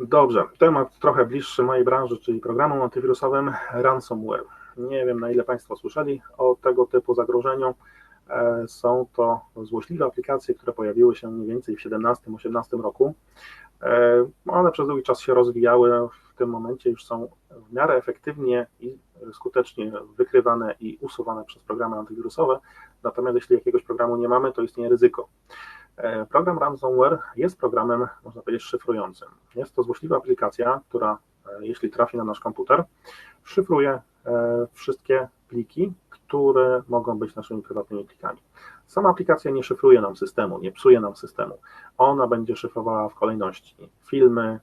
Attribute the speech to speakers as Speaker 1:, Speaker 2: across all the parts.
Speaker 1: Dobrze, temat trochę bliższy mojej branży, czyli programom antywirusowym ransomware. Nie wiem, na ile Państwo słyszeli o tego typu zagrożeniu. E, Są to złośliwe aplikacje, które pojawiły się mniej więcej w 17-18 roku. E, One przez długi czas się rozwijały, w tym momencie już są w miarę efektywnie i skutecznie wykrywane i usuwane przez programy antywirusowe. Natomiast jeśli jakiegoś programu nie mamy, to istnieje ryzyko. E, Program ransomware jest programem, można powiedzieć, szyfrującym. Jest to złośliwa aplikacja, która, e, jeśli trafi na nasz komputer, szyfruje e, wszystkie pliki, które mogą być naszymi prywatnymi plikami. Sama aplikacja nie szyfruje nam systemu, nie psuje nam systemu. Ona będzie szyfrowała w kolejności filmy,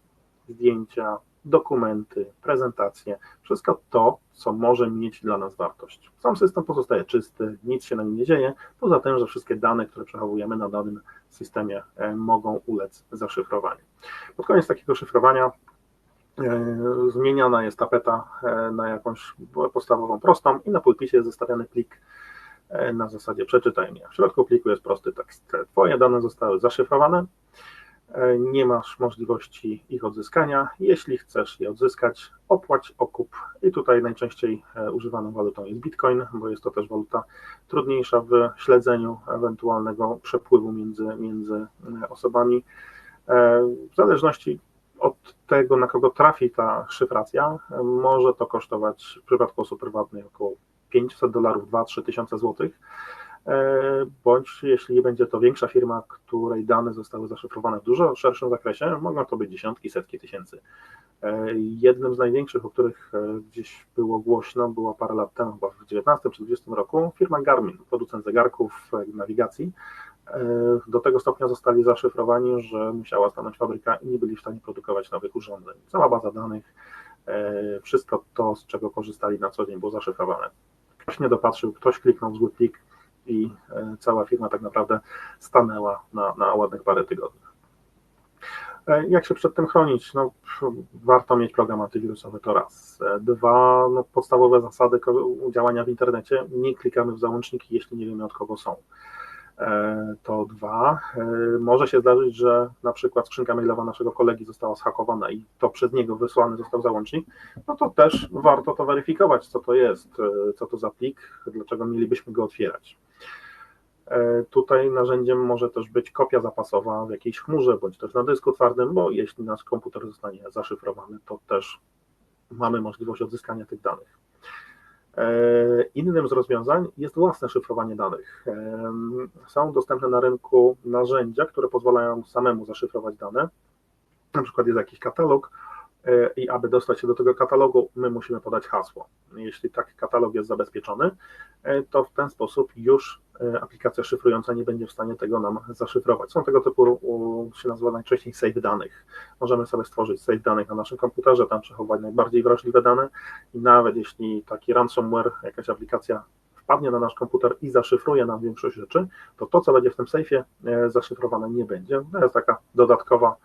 Speaker 1: zdjęcia, dokumenty, prezentacje, wszystko to, co może mieć dla nas wartość. Sam system pozostaje czysty, nic się na nim nie dzieje, poza tym, że wszystkie dane, które przechowujemy na danym systemie, e, mogą ulec zaszyfrowaniu. Pod koniec takiego szyfrowania e, zmieniana jest tapeta e, na jakąś podstawową prostą i na pulpicie jest zostawiany plik na zasadzie przeczytaj mnie. W środku pliku jest prosty tekst. Twoje dane zostały zaszyfrowane, nie masz możliwości ich odzyskania. Jeśli chcesz je odzyskać, opłać okup. I tutaj najczęściej e, używaną walutą jest Bitcoin, bo jest to też waluta trudniejsza w śledzeniu ewentualnego przepływu między, między e, osobami. E, W zależności od tego, na kogo trafi ta szyfracja, może to kosztować w przypadku osób prywatnych około 500 dolarów, 2-3 tysiące złotych, bądź jeśli będzie to większa firma, której dane zostały zaszyfrowane w dużo szerszym zakresie, mogą to być dziesiątki, setki tysięcy. E, Jednym z największych, o których e, gdzieś było głośno, było parę lat temu, chyba w 2019 czy 2020 roku, firma Garmin, producent zegarków e, nawigacji. E, Do tego stopnia zostali zaszyfrowani, że musiała stanąć fabryka i nie byli w stanie produkować nowych urządzeń. Cała baza danych, e, wszystko to, z czego korzystali na co dzień, było zaszyfrowane. Ktoś nie dopatrzył, ktoś kliknął w zły plik i e, cała firma tak naprawdę stanęła na, na ładnych parę tygodni. E, Jak się przed tym chronić? No, warto mieć program antywirusowy, to raz. E, Dwa, no, podstawowe zasady działania w internecie. Nie klikamy w załączniki, jeśli nie wiemy od kogo są. E, To dwa. E, Może się zdarzyć, że na przykład skrzynka mailowa naszego kolegi została zhakowana i to przez niego wysłany został załącznik. No to też warto to weryfikować, co to jest, e, co to za plik, dlaczego mielibyśmy go otwierać. Tutaj narzędziem może też być kopia zapasowa w jakiejś chmurze, bądź też na dysku twardym, bo jeśli nasz komputer zostanie zaszyfrowany, to też mamy możliwość odzyskania tych danych. E, Innym z rozwiązań jest własne szyfrowanie danych. Em, Są dostępne na rynku narzędzia, które pozwalają samemu zaszyfrować dane. Na przykład jest jakiś katalog, e, i aby dostać się do tego katalogu, my musimy podać hasło. Jeśli taki katalog jest zabezpieczony, e, to w ten sposób już e, aplikacja szyfrująca nie będzie w stanie tego nam zaszyfrować. Są tego typu, się nazywa najczęściej save danych. Możemy sobie stworzyć save danych na naszym komputerze, tam przechować najbardziej wrażliwe dane i nawet jeśli taki ransomware, jakaś aplikacja wpadnie na nasz komputer i zaszyfruje nam większość rzeczy, to to, co będzie w tym sejfie e, zaszyfrowane nie będzie. To jest taka dodatkowa,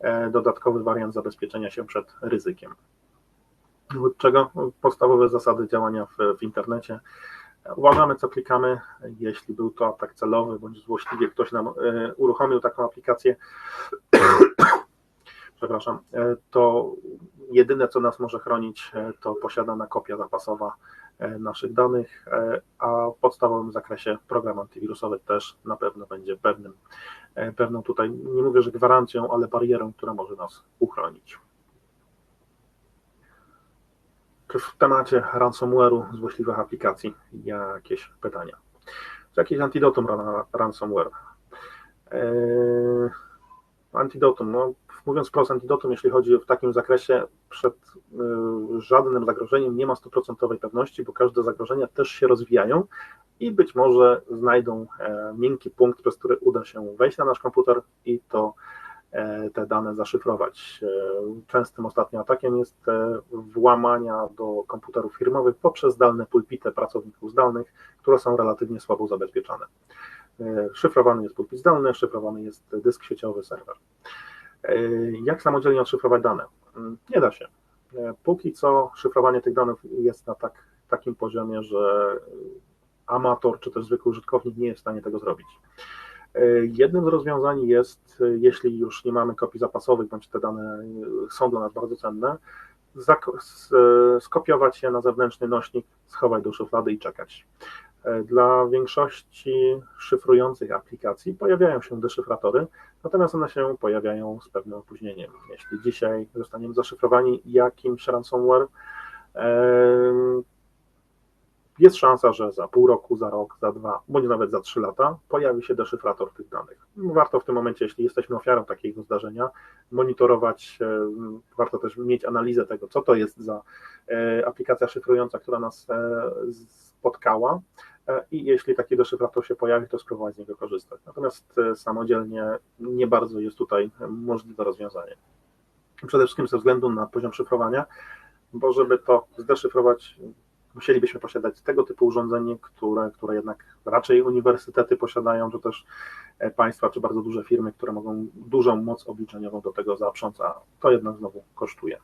Speaker 1: e, dodatkowy wariant zabezpieczenia się przed ryzykiem. Czego podstawowe zasady działania w, w internecie. Uważamy, co klikamy. Jeśli był to atak celowy bądź złośliwie ktoś nam e, uruchomił taką aplikację, przepraszam, e, to jedyne, co nas może chronić, e, to posiadana kopia zapasowa naszych danych, a w podstawowym zakresie program antywirusowy też na pewno będzie pewnym, pewną tutaj, nie mówię, że gwarancją, ale barierą, która może nas uchronić. Czy w temacie ransomware'u, złośliwych aplikacji, jakieś pytania? Czy jakieś antidotum na ransomware? Eee, antidotum, no mówiąc wprost, antidotum, jeśli chodzi w takim zakresie, przed y, żadnym zagrożeniem nie ma stuprocentowej pewności, bo każde zagrożenia też się rozwijają i być może znajdą e, miękki punkt, przez który uda się wejść na nasz komputer i to te dane zaszyfrować. E, Częstym ostatnim atakiem jest e, włamania do komputerów firmowych poprzez zdalne pulpity pracowników zdalnych, które są relatywnie słabo zabezpieczone. E, Szyfrowany jest pulpit zdalny, szyfrowany jest dysk sieciowy, serwer. E, Jak samodzielnie odszyfrować dane? Mm, Nie da się. E, Póki co szyfrowanie tych danych jest na tak, takim poziomie, że amator czy też zwykły użytkownik nie jest w stanie tego zrobić. Jednym z rozwiązań jest, jeśli już nie mamy kopii zapasowych, bądź te dane są dla nas bardzo cenne, skopiować je na zewnętrzny nośnik, schować do szuflady i czekać. Dla większości szyfrujących aplikacji pojawiają się deszyfratory, natomiast one się pojawiają z pewnym opóźnieniem. Jeśli dzisiaj zostaniemy zaszyfrowani jakimś ransomware, jest szansa, że za pół roku, za rok, za dwa, bądź nawet za trzy lata pojawi się deszyfrator tych danych. Warto w tym momencie, jeśli jesteśmy ofiarą takiego zdarzenia, monitorować, warto też mieć analizę tego, co to jest za aplikacja szyfrująca, która nas spotkała i jeśli taki deszyfrator się pojawi, to spróbować z niego korzystać. Natomiast samodzielnie nie bardzo jest tutaj możliwe rozwiązanie. Przede wszystkim ze względu na poziom szyfrowania, bo żeby to zdeszyfrować, musielibyśmy posiadać tego typu urządzenie, które, które jednak raczej uniwersytety posiadają, czy też państwa, czy bardzo duże firmy, które mogą dużą moc obliczeniową do tego zaprząc, a to jednak znowu kosztuje.